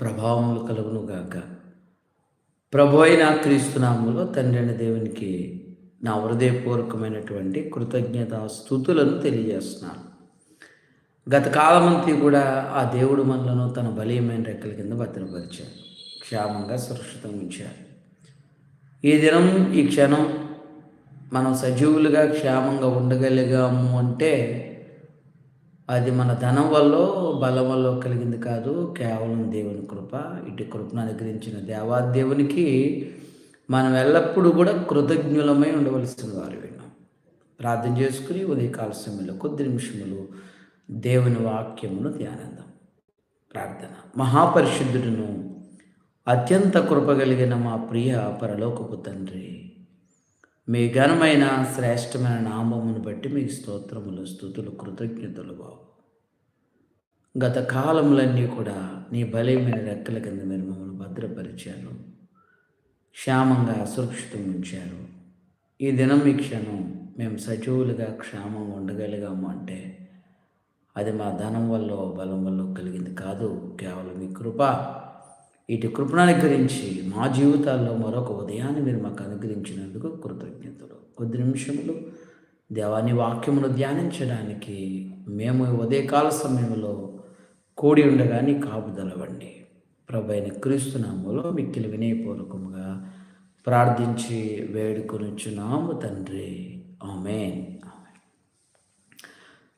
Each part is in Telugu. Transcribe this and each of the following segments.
ప్రభావములు కలుగునుగాక ప్రభు అయిన క్రీస్తునామంలో తండ్రి అయిన దేవునికి నా హృదయపూర్వకమైనటువంటి కృతజ్ఞత స్థుతులను తెలియజేస్తున్నాను. గత కాలమంతి కూడా ఆ దేవుడు మనలను తన బలీయమైన రెక్కల కింద భద్రపరిచారు క్షేమంగా సురక్షితంగా ఉంచారు ఈ దినం ఈ క్షణం మనం సజీవులుగా క్షేమంగా ఉండగలిగాము అంటే అది మన ధనం వల్ల బలం వల్ల కలిగింది కాదు. కేవలం దేవుని కృప ఇటు కృపను అనుగ్రహించిన దేవాదేవునికి మనం ఎల్లప్పుడూ కూడా కృతజ్ఞులమై ఉండవలసిన వారు విన్నాం. ప్రార్థన చేసుకుని ఉదయకాల సమయంలో కొద్ది నిమిషములు దేవుని వాక్యమును ధ్యానందాం ప్రార్థన. మహాపరిశుద్ధుడును అత్యంత కృప కలిగిన మా ప్రియ పరలోకపు తండ్రి మీ ఘనమైన శ్రేష్టమైన నామమును బట్టి మీకు స్తోత్రములు స్థుతులు కృతజ్ఞతలు బావు. గత కాలములన్నీ కూడా నీ బలమైన రెక్కల కింద మీరు మమ్మల్ని భద్రపరిచారు. క్షేమంగా సురక్షితం ఉంచారు. ఈ దినం ఈ క్షణం మేము సజీవులుగా క్షేమంగా ఉండగలిగాము అంటే అది మా ధనం వల్ల బలం వల్ల కలిగింది కాదు. కేవలం మీ కృప. ఇటు కృపణాన్ని గురించి మా జీవితాల్లో మరొక ఉదయాన్ని మీరు మాకు అనుగ్రహించినందుకు కృతజ్ఞతలు. కొద్ది నిమిషములు దేవాని వాక్యమును ధ్యానించడానికి మేము ఉదయకాల సమయంలో కూడి ఉండగానే కాపుదలవండి. ప్రభు అయిన క్రీస్తునామలో మిక్కిలి వినయపూర్వకముగా ప్రార్థించి వేడుకొనిచ్చున్నాము తండ్రి. ఆమె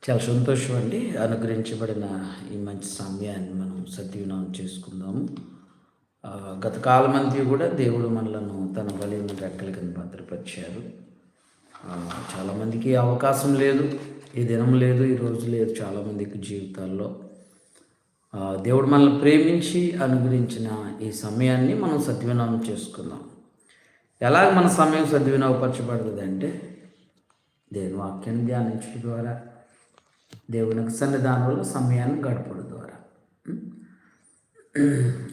చాలా సంతోషం అండి అనుగ్రహించబడిన ఈ మంచి సమయాన్ని మనం సద్వినియోగం చేసుకుందాము. గత కాలమంతి కూడా దేవుడు మనలను తన బలమైన రెక్కల కింద భద్రపరిచారు. చాలామందికి అవకాశం లేదు ఈ దినం లేదు ఈ రోజు లేదు చాలామందికి జీవితాల్లో. దేవుడు మనల్ని ప్రేమించి అనుగ్రహించిన ఈ సమయాన్ని మనం సద్వినియోగం చేసుకుందాం. ఎలాగ మన సమయం సద్వినియోగపరచబడుతుంది అంటే దేవుని వాక్యాన్ని ధ్యానించడం ద్వారా దేవునికి సన్నిధానంలో సమయాన్ని గడపడదు.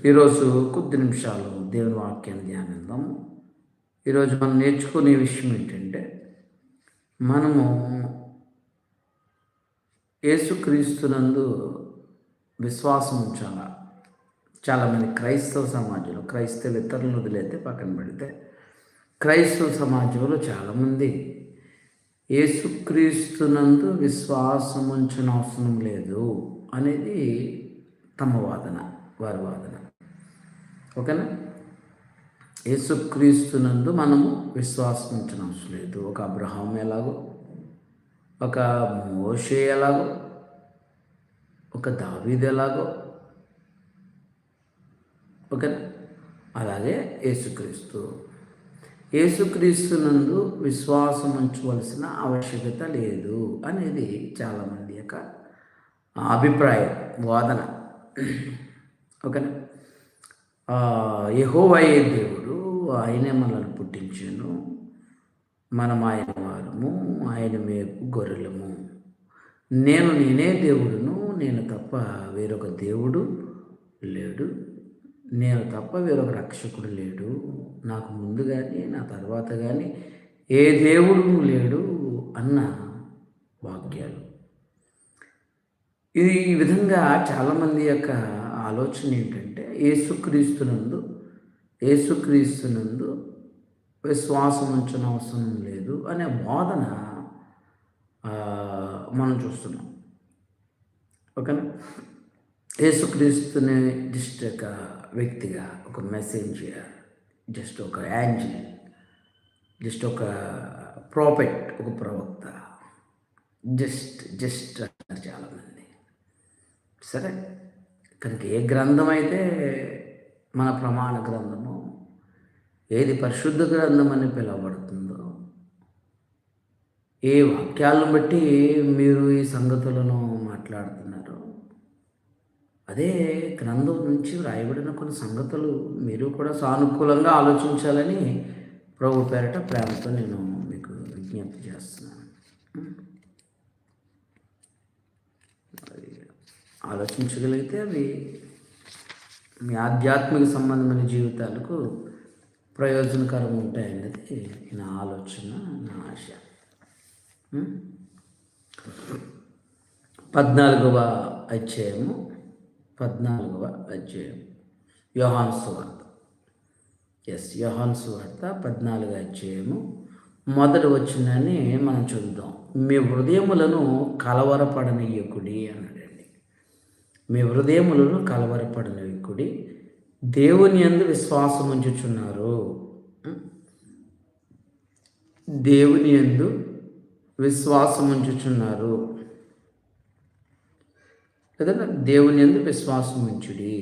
ఈరోజు కొద్ది నిమిషాలు దేవుని వాక్యాన్ని ధ్యానిద్దాం. ఈరోజు మనం నేర్చుకునే విషయం ఏంటంటే మనము యేసుక్రీస్తునందు విశ్వాసం ఉంచాలా? చాలామంది క్రైస్తవ సమాజంలో క్రైస్తవ ఇతరులను వదిలేతే పక్కన పెడితే క్రైస్తవ సమాజంలో చాలామంది యేసుక్రీస్తునందు విశ్వాసం ఉంచిన అవసరం లేదు అనేది తమ వాదన. వారి వాదన ఓకేనా? యేసుక్రీస్తునందు మనము విశ్వాసం ఉంచిన అవసరం లేదు. ఒక అబ్రహాం ఎలాగో ఒక మోషే ఎలాగో ఒక దావీద్ ఎలాగో ఓకేనా? అలాగే యేసుక్రీస్తు. యేసుక్రీస్తునందు విశ్వాసం ఉంచవలసిన ఆవశ్యకత లేదు అనేది చాలామంది యొక్క అభిప్రాయం వాదన. ఓకేనా? యహోవయ్యే దేవుడు ఆయనే మనల్ని పుట్టించాను. మనం ఆయన వారము ఆయన మేపు గొర్రెలము. నేను నేనే దేవుడును నేను తప్ప వేరొక దేవుడు లేడు. నేను తప్ప వేరొక రక్షకుడు లేడు. నాకు ముందు కానీ నా తర్వాత కానీ ఏ దేవుడు లేడు అన్న వాక్యాలు ఇది ఈ విధంగా చాలామంది యొక్క ఆలోచన ఏంటంటే ఏసుక్రీస్తునందు ఏసుక్రీస్తునందు విశ్వాసం ఉంచిన అవసరం లేదు అనే వాదన మనం చూస్తున్నాం. ఓకేనా? యేసుక్రీస్తుని జస్ట్ ఒక వ్యక్తిగా ఒక మెసేంజర్ జస్ట్ ఒక యాంజిల్ జస్ట్ ఒక ప్రాఫెట్ ఒక ప్రవక్త జస్ట్ జస్ట్ అంటారు చాలామంది సరే? కనుక ఏ గ్రంథం అయితే మన ప్రమాణ గ్రంథము ఏది పరిశుద్ధ గ్రంథం అని పిలువబడుతుందో ఏ వాక్యాలను బట్టి మీరు ఈ సంగతులను మాట్లాడుతున్నారు అదే గ్రంథం నుంచి వ్రాయబడిన కొన్ని సంగతులు మీరు కూడా సానుకూలంగా ఆలోచించాలని ప్రభు పేరట ప్రేమతో నేను మీకు విజ్ఞప్తి చేస్తున్నాను. ఆలోచించగలిగితే అవి మీ ఆధ్యాత్మిక సంబంధమైన జీవితాలకు ప్రయోజనకరం ఉంటాయన్నది నా ఆలోచన నా ఆశ. పద్నాలుగవ అధ్యాయము పద్నాలుగవ అధ్యాయం యోహాన్ సువార్త. ఎస్ యోహాన్ సువార్త పద్నాలుగవ అధ్యాయము. మొదటి వచ్చిందని మనం చూద్దాం. మీ హృదయములను కలవరపడనీయకుడి అన్నాడు. మీ హృదయములను కలవరపడలేకుడి దేవుని అందు విశ్వాసం ఉంచుచున్నారు దేవుని ఎందు విశ్వాసం ఉంచుచున్నారు కదా దేవుని ఎందు విశ్వాసం ఉంచుడి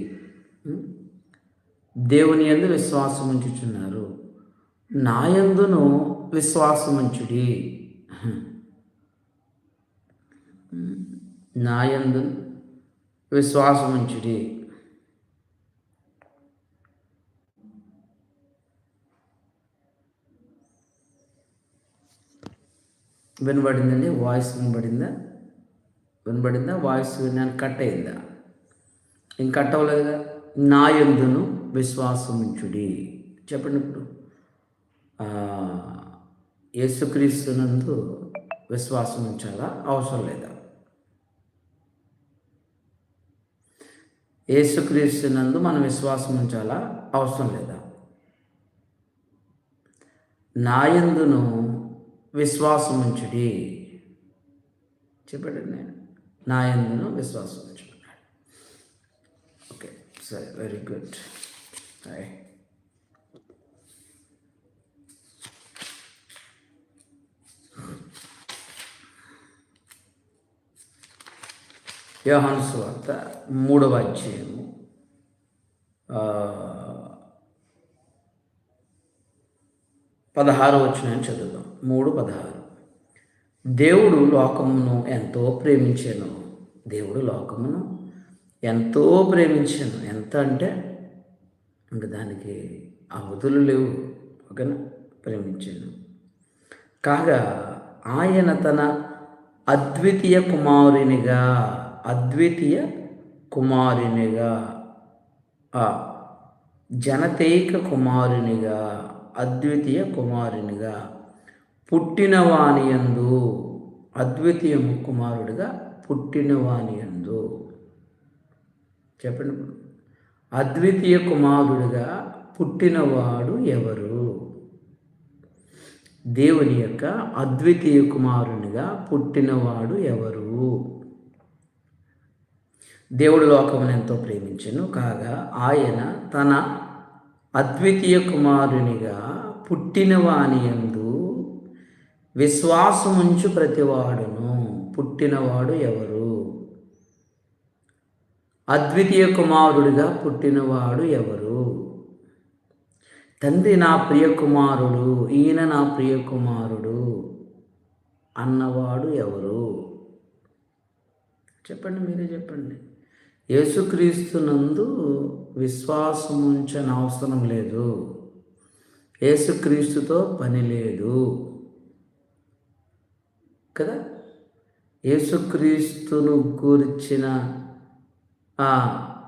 దేవుని ఎందు విశ్వాసం ఉంచుచున్నారు నాయందును విశ్వాసం ఉంచుడి నాయందును విశ్వాసముంచుడి. వినబడిందండి? వాయిస్ వినబడిందా? వినబడిందా? వాయిస్ విన్నాను కట్ అయిందా? ఇంక కట్ అవ్వలేదుగా? నా ఎందును విశ్వాసముంచుడి. చెప్పండి ఇప్పుడు. యేసుక్రీస్తునందు విశ్వాసం ఉంచాలా అవసరం లేదా? యేసుక్రీస్తునందు మనం విశ్వాసం ఉంచాలా? అవసరం లేదా? నాయందును విశ్వాసం ఉంచుడి. చెప్పండి నేను. నాయందును విశ్వాసం ఉంచుకున్నాడు ఓకే సరే వెరీ గుడ్. హాయ్ యోహాను వార్త మూడవ అధ్యాయము. పదహారు వచ్చిన చదువుదాం. మూడు పదహారు. దేవుడు లోకమును ఎంతో ప్రేమించాను. దేవుడు లోకమును ఎంతో ప్రేమించాను. ఎంత అంటే ఇంకా దానికి అవధులు లేవు. ఓకేనా? ప్రేమించాను. కాగా ఆయన తన అద్వితీయ కుమారునిగా అద్వితీయ కుమారునిగా. జనతైక కుమారునిగా అద్వితీయ కుమారునిగా. పుట్టినవాని యందు అద్వితీయ కుమారుడిగా పుట్టినవానియందు. చెప్పండి. అద్వితీయ కుమారుడిగా పుట్టినవాడు ఎవరు? దేవుని యొక్క అద్వితీయ కుమారునిగా పుట్టినవాడు ఎవరు? దేవుడు లోకమును ఎంతో ప్రేమించను. కాగా ఆయన తన అద్వితీయ కుమారునిగా పుట్టినవాని ఎందు విశ్వాసముంచు ప్రతివాడును. పుట్టినవాడు ఎవరు? అద్వితీయ కుమారుడిగా పుట్టినవాడు ఎవరు? తండ్రి నా ప్రియ కుమారుడు ఈయన నా ప్రియ కుమారుడు అన్నవాడు ఎవరు? చెప్పండి మీరే చెప్పండి. యేసుక్రీస్తునందు విశ్వాసముంచని అవసరం లేదు. యేసుక్రీస్తుతో పని లేదు. కదా? యేసుక్రీస్తును కూర్చిన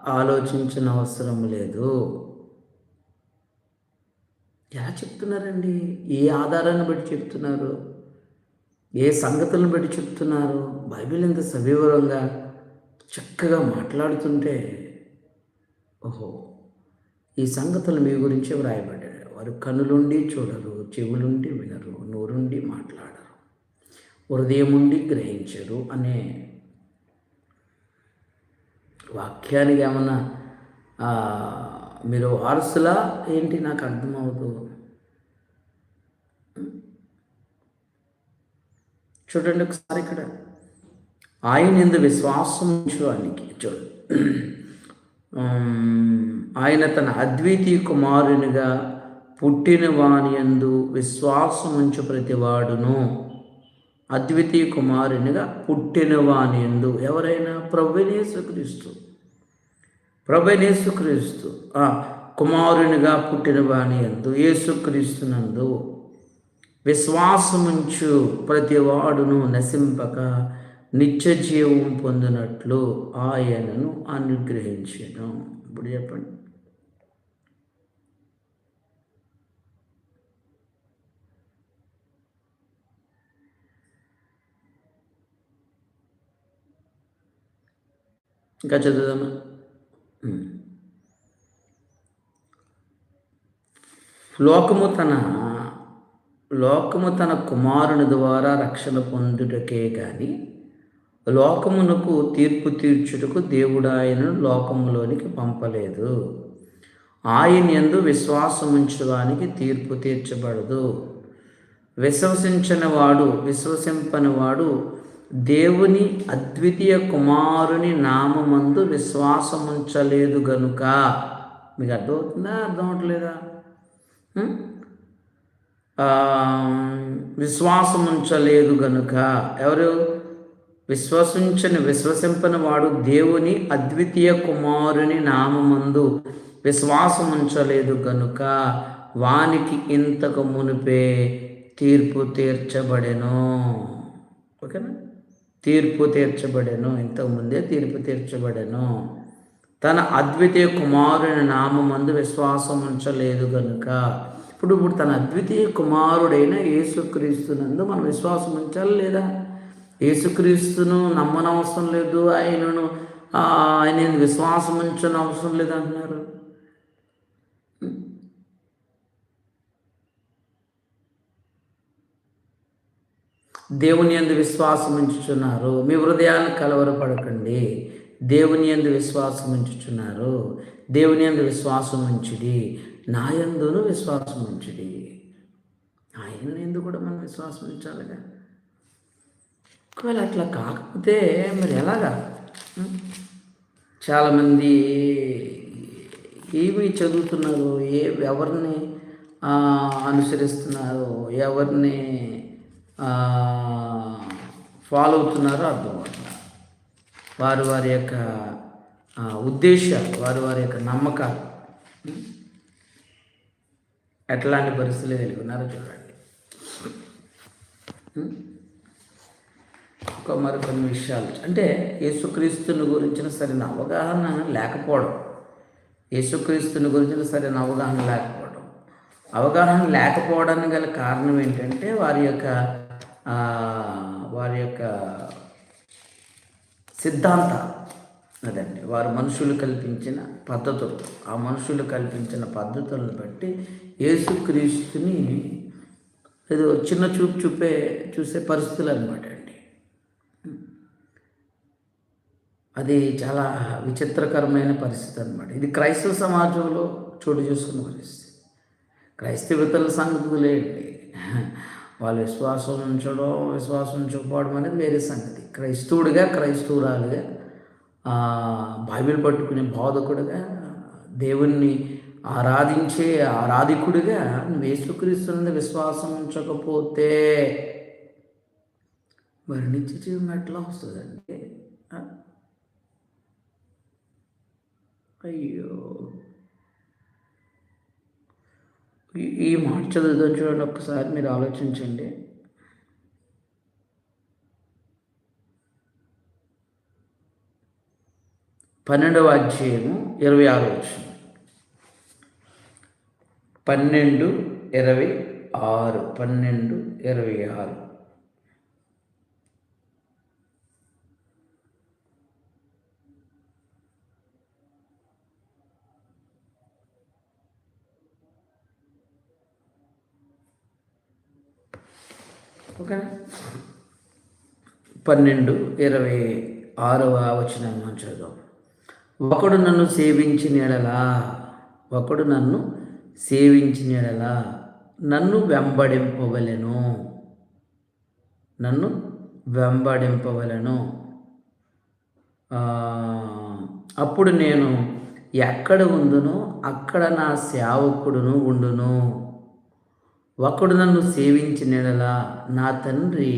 ఆలోచించిన అవసరం లేదు. ఎలా చెప్తున్నారండి? ఏ ఆధారాన్ని బట్టి చెప్తున్నారు? ఏ సంగతులను బట్టి చెప్తున్నారు? బైబిల్ ఎంత సవివరంగా చక్కగా మాట్లాడుతుంటే ఓహో ఈ సంగతులు మీ గురించే వ్రాయబడ్డాయి. వారు కనులుండి చూడరు చెవులుండి వినరు నోరుండి మాట్లాడరు హృదయముండి గ్రహించరు అనే వాక్యానికి ఏమన్నా మీరు వారసులా? ఏంటి నాకు అర్థమవుతూ? చూడండి ఒకసారి ఇక్కడ. ఆయన ఎందు విశ్వాసం ఉంచడానికి చూడు. ఆయన తన అద్వితీయ కుమారునిగా పుట్టిన వాని ఎందు విశ్వాసం ఉంచు ప్రతివాడును. అద్వితీయ కుమారునిగా పుట్టిన వాని ఎందు ఎవరైనా ప్రభునేసుక్రీస్తు ప్రభునేసుక్రీస్తు కుమారునిగా పుట్టిన వాని ఎందు యేసుక్రీస్తునందు విశ్వాసముంచు ప్రతివాడును నశింపక నిత్య జీవం పొందినట్లు ఆయనను అనుగ్రహించను. ఇప్పుడు చెప్పండి. ఇంకా చదువుదామా? లోకము తన లోకము తన కుమారుని ద్వారా రక్షణ పొందుటకే కానీ లోకమునకు తీర్పు తీర్చుటకు దేవుడు ఆయనను లోకములోనికి పంపలేదు. ఆయన ఎందు విశ్వాసముంచడానికి తీర్పు తీర్చబడదు. విశ్వసించిన వాడు విశ్వసింపని వాడు దేవుని అద్వితీయ కుమారుని నామందు విశ్వాసముంచలేదు గనుక. మీకు అర్థమవుతుందా? అర్థం అవట్లేదా విశ్వాసముంచలేదు విశ్వాసం ఉంచలేదు గనుక. ఎవరు? విశ్వసించని విశ్వసింపని వాడు దేవుని అద్వితీయ కుమారుని నామందు విశ్వాసం ఉంచలేదు గనుక వానికి ఇంతకు మునిపే తీర్పు తీర్చబడెను. ఓకేనా? తీర్పు తీర్చబడెను. ఇంతకు ముందే తీర్పు తీర్చబడెను. తన అద్వితీయ కుమారుని నామందు విశ్వాసం ఉంచలేదు గనుక. ఇప్పుడు ఇప్పుడు తన అద్వితీయ కుమారుడైన యేసుక్రీస్తునందు మనం విశ్వాసం ఉంచాలి లేదా? యేసుక్రీస్తును నమ్మనవసరం లేదు. ఆయనను ఆయన విశ్వాసం ఉంచని అవసరం లేదు అంటున్నారు దేవుని ఎందు విశ్వాసం ఉంచుచున్నారు. మీ హృదయాన్ని కలవరపడకండి. దేవుని ఎందు విశ్వాసం ఉంచుచున్నారు. దేవుని ఎందు విశ్వాసం ఉంచిడి. నా యందును విశ్వాసం ఉంచిడి. ఆయన ఎందు కూడా మనం విశ్వాసం ఉంచాలిగా. ఒకవేళ అట్లా కాకపోతే మరి ఎలాగా? చాలామంది ఏమి చదువుతున్నారు? ఏ ఎవరిని అనుసరిస్తున్నారో అనుసరిస్తున్నారు ఎవరిని ఫాలో అవుతున్నారో అర్థం అవుతుంది వారి వారి యొక్క ఉద్దేశాలు వారి వారి యొక్క నమ్మకాలు. ఎట్లాంటి పరిస్థితులు కలిగి ఉన్నారో చూడండి ఒక మరికొన్ని విషయాలు. అంటే యేసుక్రీస్తుని గురించిన సరైన అవగాహన లేకపోవడం. యేసుక్రీస్తుని గురించిన సరైన అవగాహన లేకపోవడం. అవగాహన లేకపోవడానికి గల కారణం ఏంటంటే వారి యొక్క వారి యొక్క సిద్ధాంతాలు. అదండి. వారు మనుషులు కల్పించిన పద్ధతులు. ఆ మనుషులు కల్పించిన పద్ధతులను బట్టి యేసుక్రీస్తుని ఏదో చిన్న చూపు చూపే చూసే పరిస్థితులు అనమాట అండి అది చాలా విచిత్రకరమైన పరిస్థితి అనమాట ఇది క్రైస్తవ సమాజంలో చోటు చేసుకున్న పరిస్థితి. క్రైస్తవతల సంగతి లేండి. వాళ్ళు విశ్వాసం ఉంచడం విశ్వాసం ఉంచకపోవడం అనేది వేరే సంగతి. క్రైస్తవుడిగా క్రైస్తవురాలుగా బైబిల్ పట్టుకునే బోధకుడిగా దేవుణ్ణి ఆరాధించే ఆరాధికుడిగా నువ్వు యేసుక్రీస్తుని విశ్వాసం ఉంచకపోతే మరి నిత్య జీవనం ఎట్లా వస్తుందండి ఆ? అయ్యో. ఈ- మాట చదువుతాం చూడండి ఒక్కసారి మీరు ఆలోచించండి. పన్నెండవ అధ్యాయము ఇరవై ఆరు వచ్చిన పన్నెండు ఇరవై ఆరు పన్నెండు ఇరవై ఆరు. ఓకేనా పన్నెండు ఇరవై ఆరవ వచనం చదువు ఒకడు నన్ను సేవించిన ఎడలా ఒకడు నన్ను సేవించిన ఎడలా నన్ను వెంబడింపవలను నన్ను వెంబడింపవలను. అప్పుడు నేను ఎక్కడ ఉందునో అక్కడ నా సేవకుడును ఉండును. ఒకడు నన్ను సేవించినలా నా తండ్రి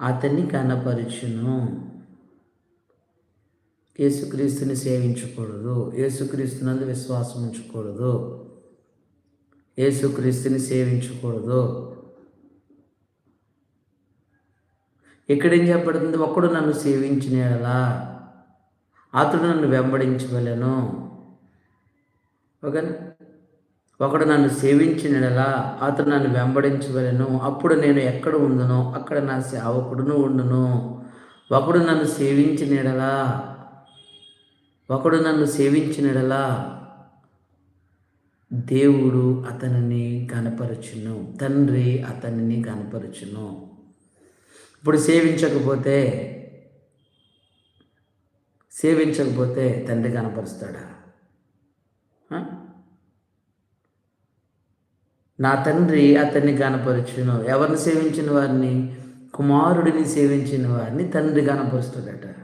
అతన్ని కనపరుచును. యేసుక్రీస్తుని సేవించకూడదు. యేసుక్రీస్తునందు విశ్వాసం ఉంచకూడదు. యేసుక్రీస్తుని సేవించకూడదు. ఇక్కడేం చెప్పబడుతుంది? ఒకడు నన్ను సేవించినలా అతడు నన్ను వెంబడించగలను ఓకేనా? ఒకడు నన్ను సేవించినలా అతడు నన్ను వెంబడించవలను. అప్పుడు నేను ఎక్కడ ఉందునో అక్కడ నా సేవకుడును ఉండును. ఒకడు నన్ను సేవించినలా ఒకడు నన్ను సేవించినలా దేవుడు అతనిని కనపరచును తండ్రి అతనిని కనపరచును ఇప్పుడు సేవించకపోతే సేవించకపోతే తండ్రి కనపరుస్తాడా ఆ? నా తండ్రి అతన్ని కనపరచును ఎవరిని సేవించిన వారిని? కుమారుడిని సేవించిన వారిని తండ్రి కనపరుస్తాడట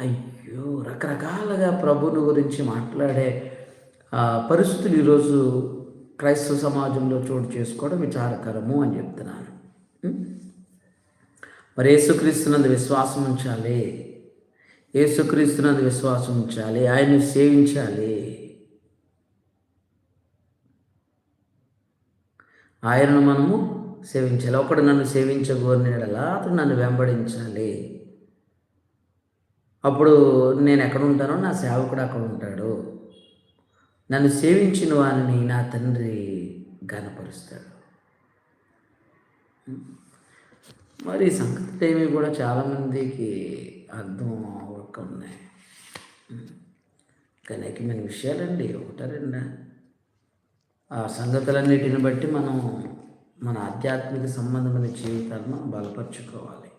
అయ్యో రకరకాలుగా ప్రభుని గురించి మాట్లాడే పరిస్థితులు ఈరోజు క్రైస్తవ సమాజంలో చోటు చేసుకోవడం విచారకరము అని చెప్తున్నాను. మరి యేసుక్రీస్తునందు విశ్వాసం ఉంచాలి. యేసుక్రీస్తునందు విశ్వాసం ఉంచాలి. ఆయన్ని సేవించాలి. ఆయనను మనము సేవించాలి. ఒకడు నన్ను సేవించగోరినలా అతడు నన్ను వెంబడించాలి? అప్పుడు నేను ఎక్కడ ఉంటానో నా సేవకుడు అక్కడ ఉంటాడు. నన్ను సేవించిన వారిని నా తండ్రి గనపరుస్తాడు మరి సంగతి ఏమి కూడా చాలామందికి అర్థం అవ్వక ఉన్నాయి. అనేకమైన విషయాలండి ఒకటారండి ఆ సంగతులన్నిటిని బట్టి మనం మన ఆధ్యాత్మిక సంబంధమైన జీవితాలను బలపరుచుకోవాలి.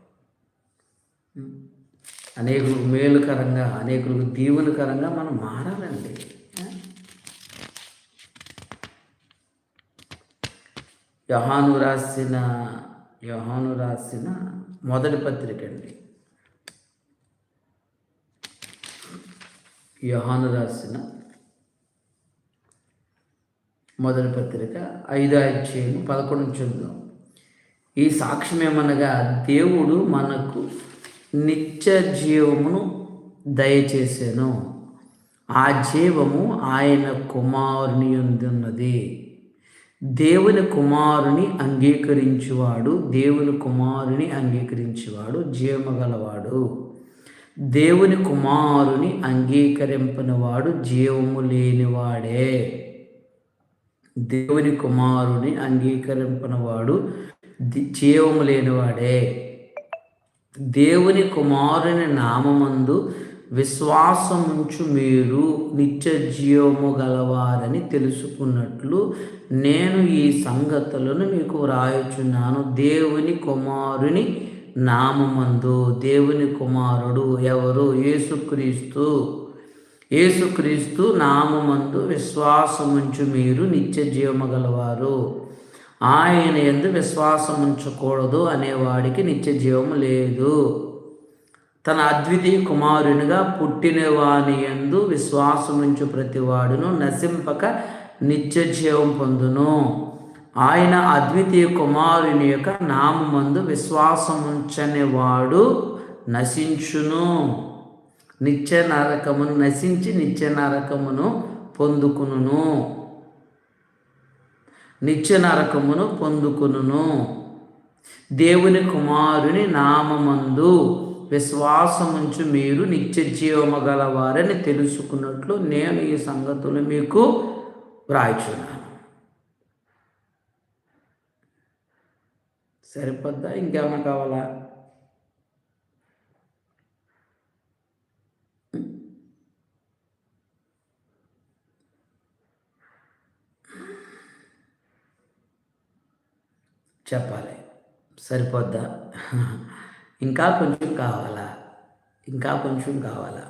అనేకులకు మేలుకరంగా అనేకులకు దీవులకరంగా మనం మారాలండి. యహాను యోహాను రాసిన యోహాను రాసిన మొదటి పత్రిక అండి యోహాను రాసిన మొదటి పత్రిక ఐదో అధ్యాయం పదకొండు చూద్దాం. ఈ సాక్ష్యం ఏమనగా దేవుడు మనకు నిత్య జీవమును దయచేసాను. ఆ జీవము ఆయన కుమారుని ఉన్నది దేవుని కుమారుని అంగీకరించువాడు దేవుని కుమారుని అంగీకరించువాడు జీవము గలవాడు దేవుని కుమారుని అంగీకరింపనివాడు జీవము లేనివాడే. దేవుని కుమారుని అంగీకరింపనవాడు జీవము లేనివాడే. దేవుని కుమారుని నామమందు విశ్వాసముంచు మీరు నిత్య జీవము గలవారని తెలుసుకున్నట్లు నేను ఈ సంగతులను మీకు వ్రాయుచున్నాను. దేవుని కుమారుని నామమందు దేవుని కుమారుడు ఎవరు? యేసుక్రీస్తు. యేసుక్రీస్తు నామమందు విశ్వాసముంచు మీరు నిత్య జీవము గలవారు ఆయన ఎందు విశ్వాసం ఉంచకూడదు అనేవాడికి నిత్య జీవము లేదు. తన అద్వితీయ కుమారునిగా పుట్టినవాని ఎందు విశ్వాసముంచు ప్రతివాడును నశింపక నిత్య జీవం పొందును. ఆయన అద్వితీయ కుమారుని యొక్క నామందు విశ్వాసముంచని వాడు నశించును. నిత్య నరకమును నశించి నిత్య నరకమును పొందుకును నిత్య నరకమును పొందుకును దేవుని కుమారుని నామమందు విశ్వాసముంచు మీరు నిత్య జీవము గలవారని తెలుసుకున్నట్లు నేను ఈ సంగతులు మీకు వ్రాయిచున్నాను. సరిపోద్దా? ఇంకేమైనా కావాలా? చెప్పాలి. సరిపోద్దా? ఇంకా కొంచెం కావాలా? ఇంకా కొంచెం కావాలా?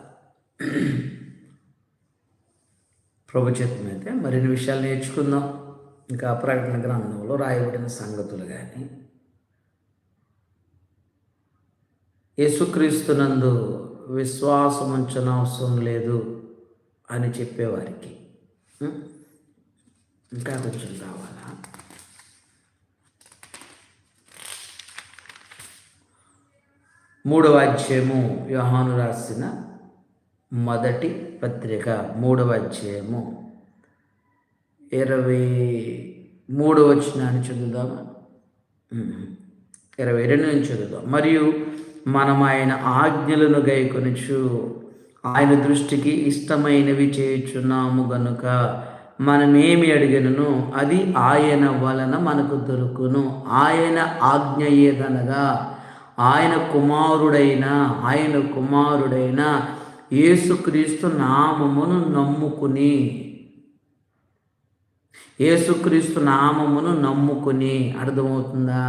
ప్రభు చిత్తం అయితే మరిన్ని విషయాలు నేర్చుకుందాం. ఇంకా ప్రకటన గ్రంథంలో రాయబడిన సంగతులు కానీ యేసుక్రీస్తునందు విశ్వాసం ఉంచన అవసరం లేదు అని చెప్పేవారికి. ఇంకా కొంచెం కావాలా? మూడవ అధ్యాయము యోహాను రాసిన మొదటి పత్రిక మూడవ అధ్యాయము. ఇరవై మూడవ వచనాన్ని చదువుదామా? ఇరవై రెండు నుంచి చదువుదాం. మరియు మనం ఆయన ఆజ్ఞలను గైకొనుచు ఆయన దృష్టికి ఇష్టమైనవి చేయుచున్నాము గనుక మనమేమి అడిగినను? అది ఆయన వలన మనకు దొరుకును. ఆయన ఆజ్ఞ ఏదనగా ఆయన కుమారుడైన ఆయన కుమారుడైన యేసుక్రీస్తు నామమును నమ్ముకుని యేసుక్రీస్తు నామమును నమ్ముకుని అర్థమవుతుందా?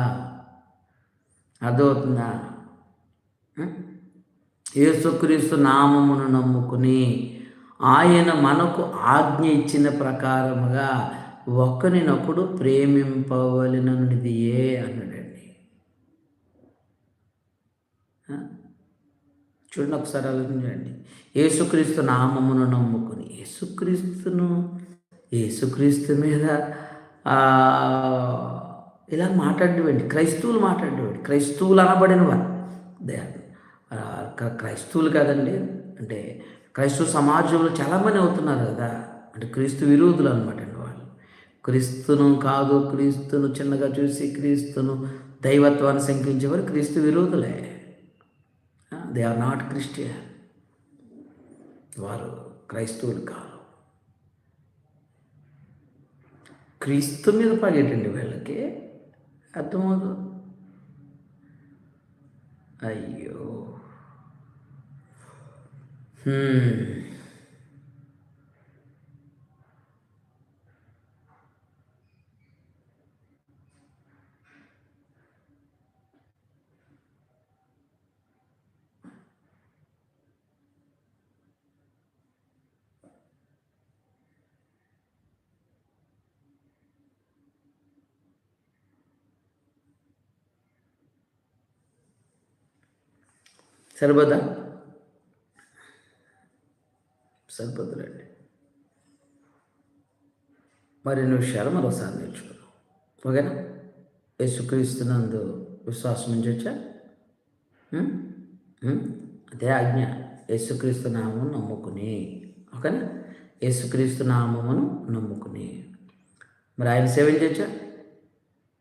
అర్థమవుతుందా? యేసుక్రీస్తు నామమును నమ్ముకుని ఆయన మనకు ఆజ్ఞ ఇచ్చిన ప్రకారముగా ఒకరినొకడు ప్రేమింపవలనది ఏ అన్నాడు చూడండి ఒకసారి ఆలోచించండి. యేసుక్రీస్తు నామమును నమ్ముకుని యేసుక్రీస్తును యేసుక్రీస్తు మీద ఇలా మాట్లాడేవాడి క్రైస్తవులు మాట్లాడేవాడి క్రైస్తవులు అనబడిన వారు క్రైస్తవులు కాదండి అంటే క్రైస్తవ సమాజంలో చాలామంది అవుతున్నారు కదా అంటే క్రీస్తు విరోధులు అనమాట అండి వాళ్ళు. క్రీస్తును కాదు క్రీస్తును చిన్నగా చూసి క్రీస్తును దైవత్వాన్ని శంకించేవారు క్రీస్తు విరోధులే. దే ఆర్ నాట్ క్రిస్టియన్ వారు క్రైస్తవులు కాదు క్రీస్తు మీద పగేటండి వీళ్ళకి అర్థమవుతుంది అయ్యో. సరిపోదా సరిపోతులేండి మరిన్ని విషయాలు మరోసారి నేర్చుకున్నాం ఓకేనా? యేసుక్రీస్తునందు విశ్వాసం నుంచి వచ్చా? అదే ఆజ్ఞ. యేసుక్రీస్తు నామం నమ్ముకుని. ఓకేనా? యేసుక్రీస్తు నామమును నమ్ముకుని. మరి ఆయన సేవించచ్చా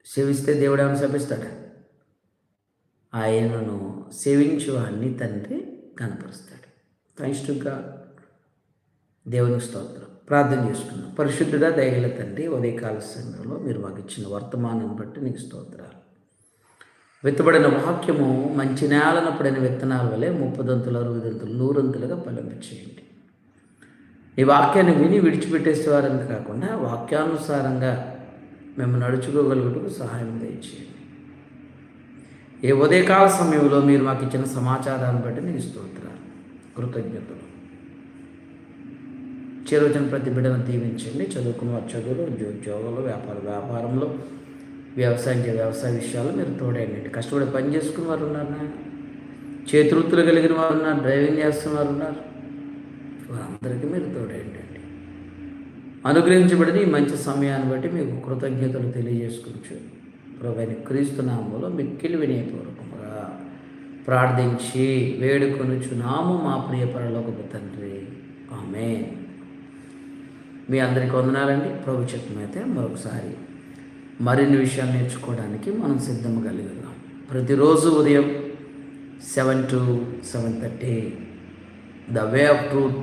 సేవిస్తే దేవుడు ఏమైనా శపిస్తాడా ఆయనను సేవించు అన్ని తండ్రి కనపరుస్తాడు. థ్యాంక్స్ టు గాడ్ దేవుని స్తోత్రం. ప్రార్థన చేసుకున్నాం పరిశుద్ధుడా దయగల తండ్రి ఉదయకాల సమయంలో మీరు మాకు ఇచ్చిన వర్తమానం బట్టి నీకు స్తోత్రాలు. విత్తబడిన వాక్యము మంచి నేలను పడిన విత్తనాల వలె ముప్పదంతులు అరవదంతులు నూరంతులుగా చేయండి ఈ వాక్యాన్ని విని విడిచిపెట్టేసేవారని కాకుండా వాక్యానుసారంగా మేము నడుచుకోగలుగుటకు సహాయం దయచేయండి. ఏ ఉదయకాల సమయంలో మీరు మాకు ఇచ్చిన సమాచారాన్ని బట్టి నేను స్తోత్రాలు కృతజ్ఞతలు. చేరువచ్చిన ప్రతి బిడ్డను దీవించండి. చదువుకున్న చదువులు ఉద్యోగాలు వ్యాపార వ్యాపారంలో వ్యవసాయం వ్యవసాయ విషయాలు మీరు తోడేయండి కష్టపడి పని చేసుకున్న వారు ఉన్నారు నాయన. చేతివృత్తులు కలిగిన వారు ఉన్నారు డ్రైవింగ్ చేస్తున్న వారు ఉన్నారు. వారందరికీ మీరు అండి అనుగ్రహించబడిన ఈ మంచి సమయాన్ని బట్టి మీకు కృతజ్ఞతలు తెలియజేసుకోవచ్చు ప్రభు క్రీస్తునామంలో మిక్కిలి వినయపూర్వకంగా ప్రార్థించి వేడుకొనుచున్నాము మా ప్రియ పరలోకపు తండ్రి. ఆమె మీ అందరికీ వందనాలండి. ప్రభు చెప్పమైతే మరొకసారి మరిన్ని విషయాలు నేర్చుకోవడానికి మనం సిద్ధం కలిగి ఉన్నాం ప్రతిరోజు ఉదయం seven to seven thirty the way of truth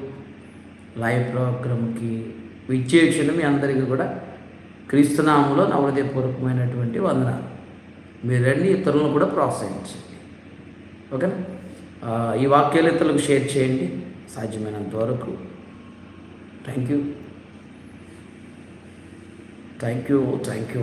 live ప్రోగ్రామ్కి విచ్చేక్షణ మీ అందరికీ కూడా క్రీస్తునామంలో నవహృదయపూర్వకమైనటువంటి వందనాలు. మీరన్నీ ఇతరులను కూడా ప్రోత్సహించండి. ఓకేనా? ఈ వాక్యాలు ఇతరులకు షేర్ చేయండి. సాధ్యమైనంత వరకు. Thank you. Thank you thank you